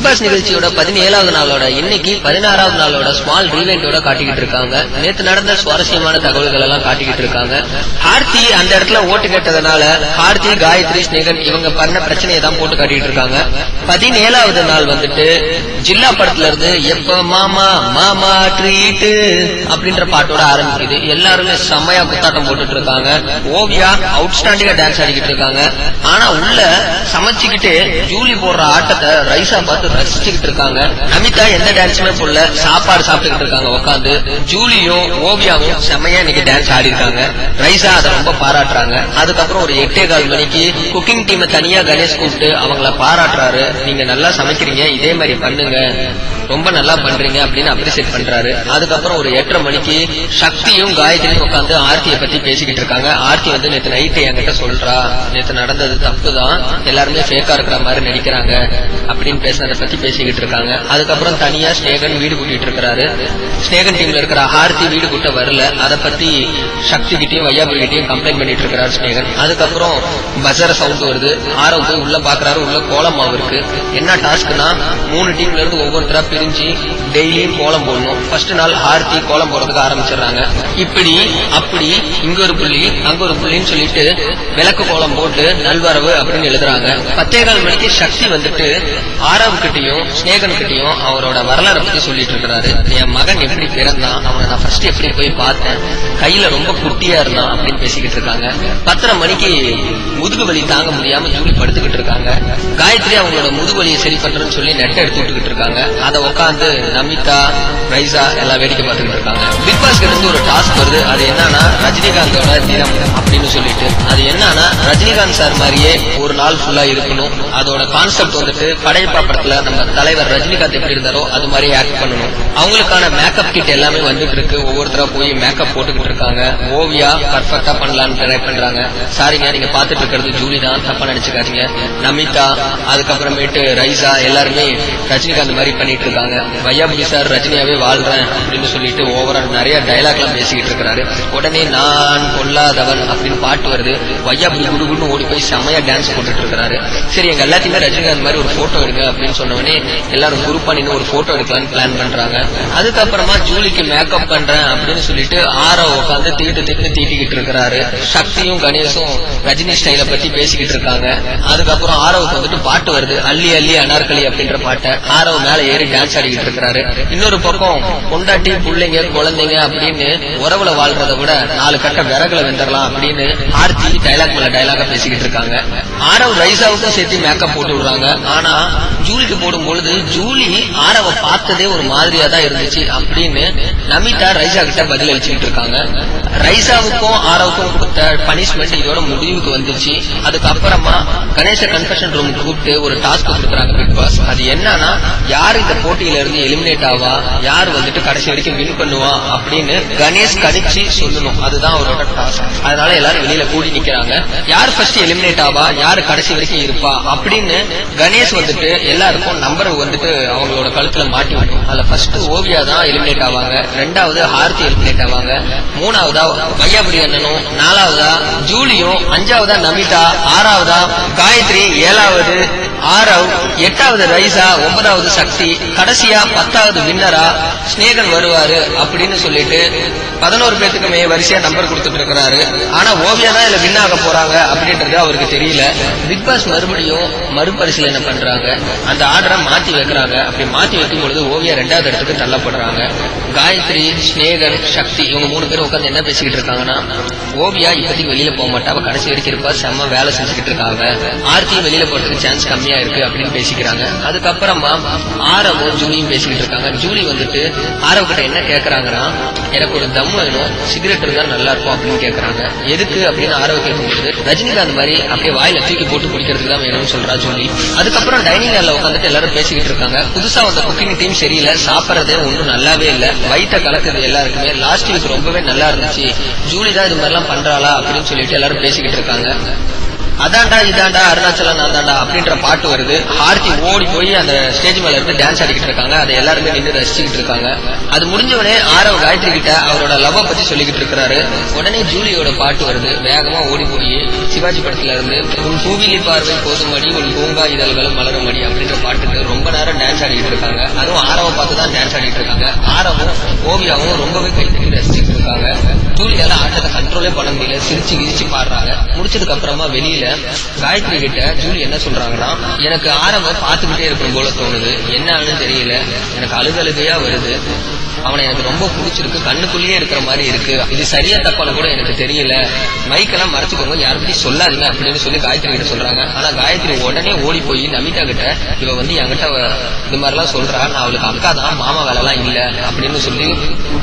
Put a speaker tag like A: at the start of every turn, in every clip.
A: Big pass நிகழ்ச்சியோட பதினேழாவது நாளோட இன்னைக்கு பதினாறாவது நாளோட ஸ்மால் ரீவெண்டோட காட்டிக்கிட்டு இருக்காங்க. நேத்து நடந்த சுவாரஸ்யமான தகவல்கள் எல்லாம் காட்டிக்கிட்டு இருக்காங்க. ஹார்த்தி அந்த இடத்துல ஓட்டு கேட்டதுனால ஹார்த்தி காயத்ரி ஸ்னேகன் இவங்க பண்ண பிரச்சனையை தான் போட்டு காட்டிட்டு இருக்காங்க. பதினேழாவது நாள் வந்துட்டு ஜில்லா படத்துல இருந்து எப்ப மாமா மாமா ட்ரீட் அப்படின்ற பாட்டோட ஆரம்பிக்குது. எல்லாருமே செம்மையா குத்தாட்டம் போட்டுட்டு இருக்காங்க. ஓவியா அவுட்ஸ்டாண்டிங்கா டான்ஸ் ஆடிக்கிட்டு இருக்காங்க. ஆனா உள்ள சமைச்சுக்கிட்டு ஜூலி போடுற ஆட்டத்தை ரைஸா பார்த்து ரசிச்சுக்கிட்டு இருக்காங்க. நமிதா எந்த டான்ஸுமே போடல. சாப்பாடு சாப்பிட்டுக்கிட்டு இருக்காங்க உட்காந்து ஜூலியும் ஓவியாவும் செம்மையா இன்னைக்கு டான்ஸ் ஆடி இருக்காங்க. ரைசா அதை ரொம்ப பாராட்டுறாங்க. அதுக்கப்புறம் ஒரு எட்டே கால் மணிக்கு குக்கிங் டீமை தனியா கணேஷ் கூப்பிட்டு அவங்கள பாராட்டுறாரு. நீங்க நல்லா சமைக்கிறீங்க இதே மாதிரி பண்ணுங்க. ரொம்ப நல்லா பண்றீங்க அப்படின்னு அப்ரிசியேட் பண்றாரு. அதுக்கப்புறம் ஒரு எட்டரை மணிக்கு சக்தியும் காயத்ரியும் உட்காந்து ஆர்த்தியை பத்தி பேசிக்கிட்டு இருக்காங்க. ஆர்த்தி வந்து நேற்று நைட்டு என்கிட்ட சொல்றா நேற்று நடந்தது தப்பு தான் எல்லாருமே ஃபேக்கா இருக்கிற மாதிரி நடிக்கிறாங்க. அப்படின்னு பேசுனதை பத்தி பேசிக்கிட்டு இருக்காங்க. அதுக்கப்புறம் தனியா ஸ்னேகன் வீடு கூட்டிட்டு இருக்காரு ஸ்னேகன் டீம்ல இருக்கிற ஆர்த்தி வீடு கூட்ட வரல. அதை பத்தி சக்தி கிட்டையும் வையாபுரி கிட்டையும் கம்ப்ளைண்ட் பண்ணிட்டு இருக்கிறாரு ஸ்னேகன். அதுக்கப்புறம் பஜார சவுண்ட் வருது. ஆரவ் போய் உள்ள பாக்குறாரு. உள்ள கோலம் இருக்கு. என்ன டாஸ்க்னா மூணு டீம்ல இருந்து ஒவ்வொருத்தரா பிரிஞ்சு டெய்லி கோலம் போடணும். ஃபர்ஸ்ட் நாள் ஆர்த்தி கோலம் போடுறதுக்கு ஆரம்பிச்சிடுறாங்க. இப்படி அப்படி இங்க ஒரு புள்ளி அங்க ஒரு புள்ளின்னு சொல்லிட்டு விளக்கு கோலம் போட்டு நல்வரவு அப்படின்னு எழுதுறாங்க. பத்தே கால் மணிக்கு சக்தி வந்துட்டு ஆரவ் கிட்டையும் ஸ்னேகன் கிட்டையும் அவரோட வரலாறு பத்தி சொல்லிட்டு இருக்கிறாரு. என் மகன் எப்படி பிறந்தான் அவனை நான் ஃபர்ஸ்ட் எப்படி போய் பார்த்தேன் கையில ரொம்ப குட்டியா இருந்தான் அப்படின்னு பேசிக்கிட்டு இருக்காங்க. பத்தரை மணிக்கு முதுகு வலி தாங்க முடியாம ஜூலி படுத்துக்கிட்டு இருக்காங்க. காயத்ரி அவங்களோட முதுகு வலியை சரி பண்றேன்னு சொல்லி நெட்டை எடுத்துக்கிட்டு இருக்காங்க. அதை உட்காந்து நமிதா ரைசா எல்லாம் வேடிக்கை பார்த்துக்கிட்டு இருக்காங்க. பிக் பாஸ்க்கு இருந்து ஒரு டாஸ்க் வருது. அது என்னன்னா ரஜினிகாந்தோட தினம் அப்படின்னு சொல்லிட்டு. அது என்னன்னா ரஜினிகாந்த் சார் மாதிரியே ஒரு நாள் ஃபுல்லா இருக்கணும். அதோட கான்செப்ட் வந்துட்டு படையப்பா படத்துல நம்ம தலைவர் ரஜினிகாந்த் எப்படி இருந்தாரோ அது மாதிரி ஆக்ட் பண்ணணும். அவங்களுக்கான மேக்கப் கிட் எல்லாமே வந்துட்டு இருக்கு. ஒவ்வொருத்தரா போய் மேக்கப் போட்டுக்கிட்டு இருக்காங்க. ஓவியா பர்ஃபெக்டா பண்ணலாம்னு ட்ரை பண்றாங்க. சாரிங்க நீங்க பாத்துட்டு இருக்கிறது ஜூலி தான். தப்பா நினைச்சுக்காதீங்க. நமிதா அதுக்கப்புறமேட்டு ரைசா எல்லாருமே ரஜினிகாந்த் மாதிரி பண்ணிட்டு இருக்காங்க. வையாபுரி சார் ரஜினியாவே வாழ்றேன் அப்படின்னு சொல்லிட்டு ஓவரா நிறைய டைலாக் எல்லாம் பேசிக்கிட்டு இருக்காரு உடனே நான் கொல்லாதவன் அப்படின்னு பாட்டு வருது. வையாபுரி குடுகுன்னு ஓடி போய் செம்மையா டான்ஸ் போட்டுட்டு இருக்காரு சரி எங்க எல்லாத்தையுமே ரஜினிகாந்த் மாதிரி ஒரு போட்டோ எடுங்க அப்படின்னு சொன்ன உடனே எல்லாரும் குரூப்பா நின்று ஒரு போட்டோ எடுக்கலாம்னு பிளான் பண்றாங்க. அதுக்கப்புறமா ஜூலிக்கு மேக்கப் பண்றேன் அப்படின்னு சொல்லிட்டு ஆரோ உட்காந்து தீட்டு தீட்டு தீட்டிக்கிட்டு இருக்கிறாரு. சக்தியும் கணேஷும் ரஜினி ஸ்டைல பத்தி பேசிக்கிட்டு இருக்காங்க. அதுக்கப்புறம் ஆரவுக்கு வந்துட்டு பாட்டு வருது. அள்ளி அள்ளி அனார்களி அப்படின்ற பாட்டை. ஆரவ் மேல ஏறி டான்ஸ் இருக்கிறாரு இன்னொரு பக்கம் பொண்டாட்டி பிள்ளைங்க குழந்தைங்க அப்படின்னு உறவுல வாழ்றதை விட நாலு கட்ட விறகுல வெந்தரலாம் அப்படின்னு ஆர்த்தி டைலாக் மேல டைலாக பேசிக்கிட்டு இருக்காங்க. ஆரவ் ரைசாவுக்கும் சேர்த்து மேக்கப் போட்டு விடுறாங்க. ஆனா ஜூலிக்கு போடும் பொழுது ஜூலி ஆரவ பார்த்ததே ஒரு மாதிரியா தான் இருந்துச்சு அப்படின்னு நமிதா ரைசா கிட்ட பதில் அளிச்சுக்கிட்டு இருக்காங்க. ரைசாவுக்கும் ஆரவுக்கும் கொடுத்த பனிஷ்மெண்ட் இதோட முடிவுக்கு வந்துச்சு அதுக்கப்புறமா கணேச கன்ஃபெஷன் ரூம் கூப்பிட்டு ஒரு டாஸ்க் கொடுக்குறாங்க பிக் பாஸ் அது என்னன்னா யார் இந்த போட்டியில இருந்து எலிமினேட் ஆவா? யார் வந்துட்டு கடைசி வரைக்கும் வின் பண்ணுவா? அப்படின்னு கணேஷ் கணிச்சு சொல்லணும். அதுதான் அவரோட டாஸ்க் அதனால எல்லாரும் வெளியில கூடி நிக்கிறாங்க. யார் ஃபர்ஸ்ட் எலிமினேட் ஆவா? யார் கடைசி வரைக்கும் இருப்பா? அப்படின்னு கணேஷ் வந்துட்டு எல்லாருக்கும் நம்பர் வந்துட்டு அவங்களோட கழுத்துல மாட்டி விடும் அதுல ஃபர்ஸ்ட் ஓவியா தான் எலிமினேட் ஆவாங்க. ரெண்டாவது ஆர்த்தி எலிமினேட் ஆவாங்க. மூணாவது வையாபுரி அண்ணனும் நாலாவதா? ஜூலியும் அஞ்சாவதா நமிதா? ஆறாவதா? காயத்ரி ஏழாவது. ஆறாவது எட்டாவது ரைசா ஒன்பதாவது சக்தி. கடைசியா பத்தாவது வின்னரா? ஸ்னேகன் வருவாரு அப்படின்னு சொல்லிட்டு பதினோரு பேத்துக்குமே வரிசையா நம்பர் கொடுத்துட்டு இருக்கிறாரு ஆனா ஓவியா தான் இதுல வின் ஆக போறாங்க அப்படின்றது அவருக்கு தெரியல. பிக் பாஸ் மறுபடியும் மறுபரிசீலனை பண்றாங்க. அந்த ஆர்டரை மாத்தி வைக்கிறாங்க. அப்படி மாத்தி வைக்கும் பொழுது ஓவியா ரெண்டாவது இடத்துக்கு தள்ளப்படுறாங்க. காயத்ரி ஸ்னேகன் சக்தி இவங்க மூணு பேரும் உட்காந்து என்ன பேசிக்கிட்டு இருக்காங்கன்னா ஓவியா இப்போதைக்கு வெளியில போக மாட்டா. அவ கடைசி வரைக்கும் இருப்பா. செம்ம வேலை செஞ்சுக்கிட்டு இருக்காங்க ஆர்த்தியும் வெளியில போறதுக்கு சான்ஸ் கம்மியா இருக்கு அப்படின்னு பேசிக்கிறாங்க. அதுக்கப்புறமா ஆரவும் ஜூலியும் பேசிக்கிட்டு இருக்காங்க ஜூலி வந்துட்டு ஆரவ கிட்ட என்ன கேக்குறாங்கன்னா எனக்கு ஒரு தம் வேணும். சிகரெட் இருந்தா நல்லா இருக்கும் அப்படின்னு கேக்குறாங்க. எதுக்கு அப்படின்னு ஆரவ கேட்கும்போது ரஜினிகாந்த் மாதிரி அப்படியே வாயில தூக்கி போட்டு குடிக்கிறதுக்கு தான் வேணும்னு சொல்றா ஜூலி. அதுக்கப்புறம் டைனிங் ஹால்ல உட்காந்துட்டு எல்லாரும் பேசிக்கிட்டு இருக்காங்க புதுசா வந்த குக்கிங் டீம் சரியில்லை. சாப்பிடறதே ஒன்றும் நல்லாவே இல்லை. வயிற்ற கலக்குது எல்லாருக்குமே. லாஸ்ட் வீக் ரொம்பவே நல்லா இருந்துச்சு. ஜூலி தான் இது மாதிரிலாம் பண்றாளா? அப்படின்னு சொல்லிட்டு எல்லாரும் பேசிக்கிட்டு இருக்காங்க. அதான்டா இதான்டா அருணாச்சலம் நான் தாண்டா அப்படின்ற பாட்டு வருது. ஆர்த்தி ஓடி போய் அந்த ஸ்டேஜ் மேல இருந்து டான்ஸ் ஆடிக்கிட்டு இருக்காங்க. அதை எல்லாருமே நின்று ரசிச்சுக்கிட்டு இருக்காங்க. அது முடிஞ்சவனே ஆரவ ஆரவ் காயத்ரி கிட்ட அவரோட லவ் பத்தி சொல்லிக்கிட்டு இருக்காரு உடனே ஜூலியோட பாட்டு வருது. வேகமா ஓடி போய் சிவாஜி படத்துல இருந்து உன் பூவிலி பார்வை போதுமடி உன் பூங்கா இதழ்களும் மலரும் மலருமடி அப்படின்ற பாட்டுக்கு ரொம்ப நேரம் டான்ஸ் ஆடிக்கிட்டு இருக்காங்க. அதுவும் ஆரவை பார்த்து தான் டான்ஸ் ஆடிக்கிட்டு இருக்காங்க. ஆரவும் ஓவியாவும் ரொம்பவே கைத்தறி ரசிச்சுட்டு இருக்காங்க. ஜூலியால ஆட்டத்தை கண்ட்ரோலே பண்ண முடியல. சிரிச்சு விரிச்சு பாடுறாங்க. முடிச்சதுக்கு அப்புறமா வெளியில காயத்ரி கிட்ட ஜூலி என்ன சொல்றாங்கன்னா எனக்கு ஆரவ பார்த்துக்கிட்டே இருக்கணும் போல தோணுது. என்னன்னு தெரியல. எனக்கு அழுகழுகையா வருது. அவனை எனக்கு ரொம்ப பிடிச்சிருக்கு. கண்ணுக்குள்ளேயே இருக்கிற மாதிரி இருக்கு. இது சரியா தப்பான கூட எனக்கு தெரியல. மைக்கெல்லாம் மறைச்சுக்கோங்க. யாருக்கிட்டையும் சொல்லாதீங்க அப்படின்னு சொல்லி காயத்ரி கிட்ட சொல்றாங்க. ஆனா காயத்ரி உடனே ஓடி போய் நமிதா கிட்ட இவ வந்து என்கிட்ட இது மாதிரிலாம் சொல்றா. நான் அவளுக்கு அக்கா தான் மாமா வேலைலாம் இல்ல அப்படின்னு சொல்லி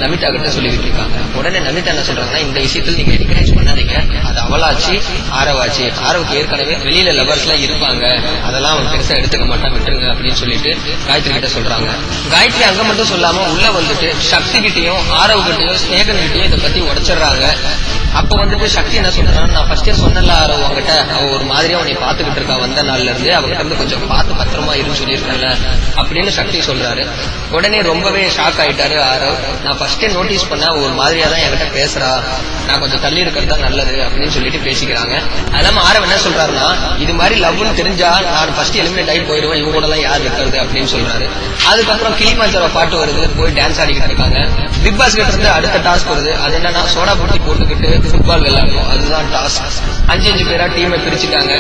A: நமிதா கிட்ட சொல்லிக்கிட்டு இருக்காங்க. உடனே நமிதா என்ன சொல்றாங்கன்னா இந்த விஷயத்துல நீங்க என்கரேஜ் பண்ணாதீங்க. அது அவளாச்சு ஆரவாச்சு. ஆரவுக்கு ஏற்கனவே வெளியில லவர்ஸ் எல்லாம் இருப்பாங்க. அதெல்லாம் அவன் பெருசா எடுத்துக்க மாட்டான் விட்டுருங்க அப்படின்னு சொல்லிட்டு காயத்ரி கிட்ட சொல்றாங்க. காயத்ரி அங்க மட்டும் சொல்லாம உள்ள வந்துட்டு சக்தி கிட்டையும் ஆரவ் கிட்டையும் ஸ்நேகன் கிட்டையும் இதை பத்தி உடைச்சிடுறாங்க. அப்ப வந்துட்டு சக்தி என்ன சொல்றான் நான் ஃபர்ஸ்டே சொன்னல அவங்ககிட்ட அவ ஒரு மாதிரியா உன்னை பாத்துக்கிட்டு இருக்கா வந்த நாள்ல இருந்து. அவகிட்ட இருந்து கொஞ்சம் பார்த்து பத்திரமா இருந்து சொல்லியிருக்கல அப்படின்னு சக்தி சொல்றாரு. உடனே ரொம்பவே ஷாக் ஆயிட்டாரு ஆரவ் நான் ஃபர்ஸ்டே நோட்டீஸ் பண்ண ஒரு மாதிரியா தான் என்கிட்ட பேசுறா. நான் கொஞ்சம் தள்ளி இருக்கிறது தான் நல்லது அப்படின்னு சொல்லிட்டு பேசிக்கிறாங்க. அது ஆரவ் என்ன சொல்றாருன்னா இது மாதிரி லவ்னு தெரிஞ்சா நான் ஃபர்ஸ்ட் எலிமினேட் ஆகி போயிடுவேன் இவங்க கூட எல்லாம் யார் இருக்கிறது அப்படின்னு சொல்றாரு. அதுக்கப்புறம் கிளிமாஞ்சரோ பாட்டு வருது போய் டான்ஸ் ஆடிக்கிட்டு இருக்காங்க. பிக் பாஸ் கிட்ட இருந்து அடுத்த டாஸ்க் வருது. அது என்னன்னா சோடா போட்டு போட்டுக்கிட்டு ஃபுட்பால் விளையாடணும். அதுதான் டாஸ்க் அஞ்சு அஞ்சு பேரா டீமை பிரிச்சுட்டாங்க.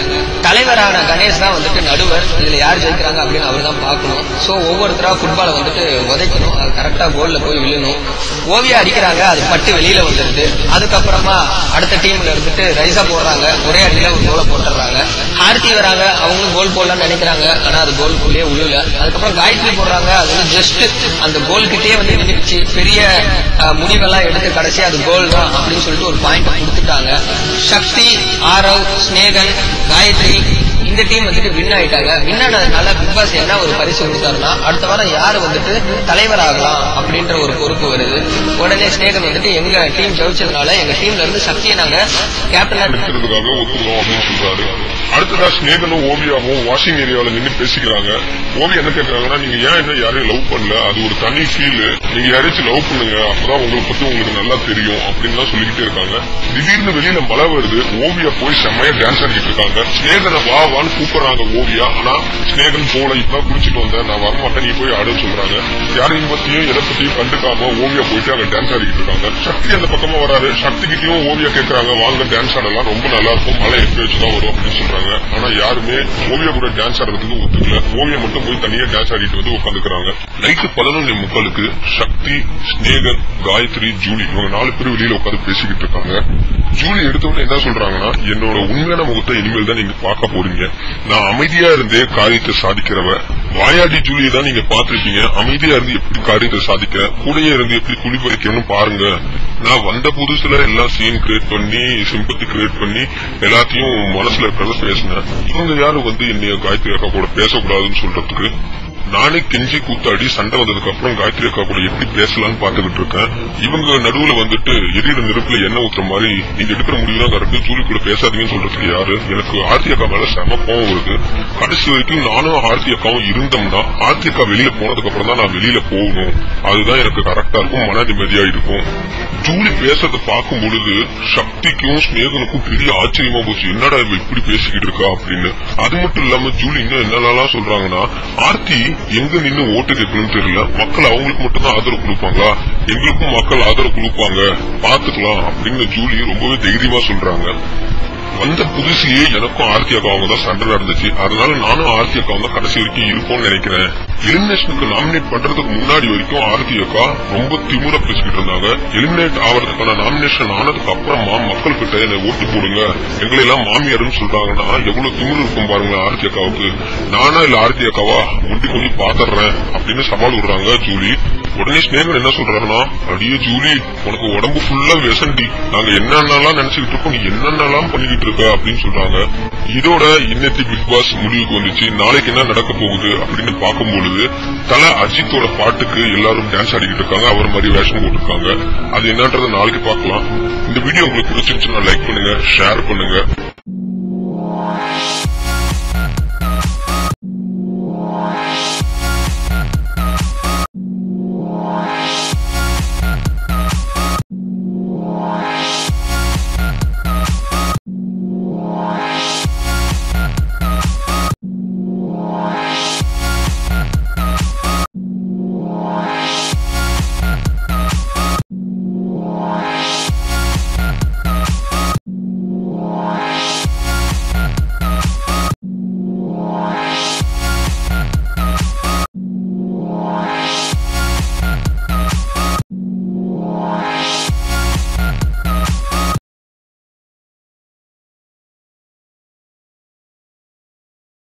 A: தலைவரான கணேஷ் தான் வந்துட்டு நடுவர். இதுல யார் ஜெயிக்கிறாங்க அப்படின்னு அவர் தான் பார்க்கணும். சோ ஒவ்வொருத்தரா ஃபுட்பாலை வந்துட்டு உதைக்கணும் அது கரெக்டா கோல்ல போய் விழணும். ஓவியா அடிக்கிறாங்க. அது பட்டு வெளியில வந்துருது. அதுக்கப்புறமா அடுத்த டீம்ல இருந்துட்டு ரைஸா போடுறாங்க. ஒரே அடியில ஒரு கோலை போட்டுறாங்க ஆர்த்தி வராங்க. அவங்களும் கோல் போடலாம்னு நினைக்கிறாங்க. ஆனா அது கோல் கோலுக்குள்ளேயே விழுல அதுக்கப்புறம் காயத்ரி போடுறாங்க. அது வந்து ஜஸ்ட் அந்த கோல் கிட்டே வந்து பெரிய முடிவெல்லாம் எடுத்து கடைசி அது கோல் தான் அப்படின்னு சொல்லிட்டு ஒரு பாயிண்ட் கொடுத்துட்டாங்க. சக்தி ஆரவ் ஸ்நேகன் காயத்ரி இந்த டீம் வந்துட்டு வின் ஆயிட்டாங்க. வின் ஆனதுனால பிக் பாஸ் என்ன ஒரு பரிசு கொடுத்தாருன்னா அடுத்த வாரம் யாரு வந்துட்டு தலைவர் ஆகலாம் அப்படின்ற ஒரு பொறுப்பு வருது. உடனே ஸ்நேகன் வந்துட்டு எங்க டீம் ஜெயிச்சதுனால எங்க டீம்ல இருந்து சக்தியை நாங்க கேப்டனா
B: எடுத்துக்கிறதுக்காக ஒத்துக்கிறோம் அப்படின்னு சொல்றாரு. அடுத்ததா ஸ்நேகனும் ஓவியாவும் வாஷிங் ஏரியாவில நின்று பேசிக்கிறாங்க. ஓவியா என்ன கேட்கறாங்கன்னா நீங்க ஏன் என்ன யாரையும் லவ் பண்ணல? அது ஒரு தனி ஃபீல் நீங்க யாரையாச்சும் லவ் பண்ணுங்க. அப்பதான் உங்களை பத்தி உங்களுக்கு நல்லா தெரியும் அப்படின்னு தான் சொல்லிக்கிட்டே இருக்காங்க. திடீர்னு வெளியில மழை வருது. ஓவியா போய் செம்மையா டான்ஸ் ஆடிட்டு இருக்காங்க. ஸ்நேகனை வா வான்னு கூப்பிடுறாங்க ஓவியா ஆனா ஸ்நேகன் போல இப்பதான் குளிச்சிட்டு வந்தேன் நான் வரமாட்டேன் நீ போய் ஆடுன்னு சொல்றாங்க. யாரையும் பத்தியும் எதை பத்தியும் கண்டுக்காம ஓவியா போயிட்டு அங்க டான்ஸ் ஆடிக்கிட்டு இருக்காங்க. சக்தி அந்த பக்கமா வராரு. சக்தி கிட்டயும் ஓவியா கேட்கறாங்க வாங்க டான்ஸ் ஆடலாம். ரொம்ப நல்லா இருக்கும். மழை எப்ப வச்சுதான் வரும் அப்படின்னு சொல்றாங்க. ஆனா யாருமே ஓவியா கூட டான்ஸ் ஆடுறதுக்கு ஒத்துக்கல. ஓவியா மட்டும் போய் தனியா டான்ஸ் ஆடிட்டு வந்து உட்காந்துக்கிறாங்க நைட்டு பதினொன்று முக்காலுக்கு சக்தி ஸ்நேகன் காயத்ரி ஜூலி இவங்க நாலு பேர் வெளியில உட்காந்து பேசிக்கிட்டு இருக்காங்க. ஜூலி எடுத்தவொடனே என்ன சொல்றாங்கன்னா என்னோட உண்மையான முகத்தை இனிமேல் தான் நீங்க பார்க்க போறீங்க. நான் அமைதியா இருந்தே காரியத்தை சாதிக்கிறவ வாயாடி ஜூலியை தான் நீங்க பாத்துருப்பீங்க அமைதியா இருந்து எப்படி காரியத்தை சாதிக்க கூடயே இருந்து எப்படி குழி பறிக்கணும்னு பாருங்க. நான் வந்த புதுசுல எல்லா சீன் கிரியேட் பண்ணி சிம்பத்தி கிரியேட் பண்ணி எல்லாத்தையும் மனசுல இருக்கிறத பேசினேன். இவங்க யாரும் வந்து என்னைய காயத்ரி அக்கா கூட பேசக்கூடாதுன்னு சொல்றதுக்கு நானே கெஞ்சி கூத்தாடி சண்டை வந்ததுக்கு அப்புறம் காயத்ரி அக்கா கூட எப்படி பேசலாம்னு பாத்துக்கிட்டு இருக்கேன். இவங்க நடுவுல வந்துட்டு எரியிற நெருப்புல என்ன ஊத்துற மாதிரி நீங்க எடுக்கிற முடிவு தான் கரெக்ட் ஜூலி கூட பேசாதீங்கன்னு சொல்றதுக்கு யாரு? எனக்கு ஆர்த்தி அக்கா மேல செம கோவம் வருது. கடைசி வரைக்கும் நானும் ஆர்த்தி அக்காவும் இருந்தோம்னா ஆர்த்தி அக்கா வெளியில போனதுக்கு அப்புறம் தான் நான் வெளியில போகணும். அதுதான் எனக்கு கரெக்டா இருக்கும் மன நிம்மதியா இருக்கும் ஜூலி பேசுறத பார்க்கும் பொழுது சக்திக்கும் ஸ்நேகனுக்கும் பெரிய ஆச்சரியமா போச்சு. என்னடா இவ இப்படி பேசிக்கிட்டு இருக்கா? அப்படின்னு. அது மட்டும் இல்லாம ஜூலி இன்னும் என்னென்னலாம் சொல்றாங்கன்னா ஆர்த்தி எங்க நின்னு ஓட்டு கேட்கணும்னு தெரியல. மக்கள் அவங்களுக்கு மட்டும் தான் ஆதரவு கொடுப்பாங்களா எங்களுக்கும் மக்கள் ஆதரவு கொடுப்பாங்க. பாத்துக்கலாம் அப்படின்னு ஜூலி ரொம்பவே தைரியமா சொல்றாங்க. வந்த புதுசியே எனக்கும் ஆர்த்தி அக்காவும் தான் சண்டை நடந்துச்சு. அதனால நானும் ஆர்த்தி அக்காவும் தான் கடைசி வரைக்கும் இருப்போம்னு நினைக்கிறேன். எலிமினேஷனுக்கு நாமினேட் பண்றதுக்கு முன்னாடி வரைக்கும் ஆர்த்தி அக்கா ரொம்ப திமுற பேசிக்கிட்டு இருந்தாங்க. எலிமினேட் ஆவறதுக்கான நாமினேஷன் ஆனதுக்கு அப்புறமா மக்கள் கிட்ட என்னை ஓட்டு போடுங்க. எங்களை எல்லாம் மாமியாருன்னு சொல்றாங்கன்னா எவ்வளவு திமிரு இருக்கும் பாருங்க ஆர்த்தி அக்காவுக்கு நானா இல்ல ஆர்த்தி அக்காவா முட்டி கொண்டு பாத்துறேன் அப்படின்னு சவால் விடுறாங்க ஜூலி. உடனே ஸ்னேகர் என்ன சொல்றாருன்னா அடியே ஜூலி உனக்கு உடம்பு ஃபுல்லா விசண்டி. நாங்க என்னென்னலாம் நினைச்சுக்கிட்டு இருக்கோம் நீ என்னென்னலாம் பண்ணிக்கிட்டு இருக்க? அப்படின்னு சொல்றாங்க. இதோட இன்னத்தி பிக் பாஸ் முடிவுக்கு வந்துச்சு. நாளைக்கு என்ன நடக்க போகுது அப்படின்னு பார்க்கும்பொழுது தலை அஜித்தோட பாட்டுக்கு எல்லாரும் டான்ஸ் ஆடிக்கிட்டு இருக்காங்க. அவர் மாதிரி வேஷம் போட்டிருக்காங்க. அது என்னன்றதை நாளைக்கு பார்க்கலாம். இந்த வீடியோ உங்களுக்கு பிடிச்சிருச்சுன்னா லைக் பண்ணுங்க ஷேர் பண்ணுங்க.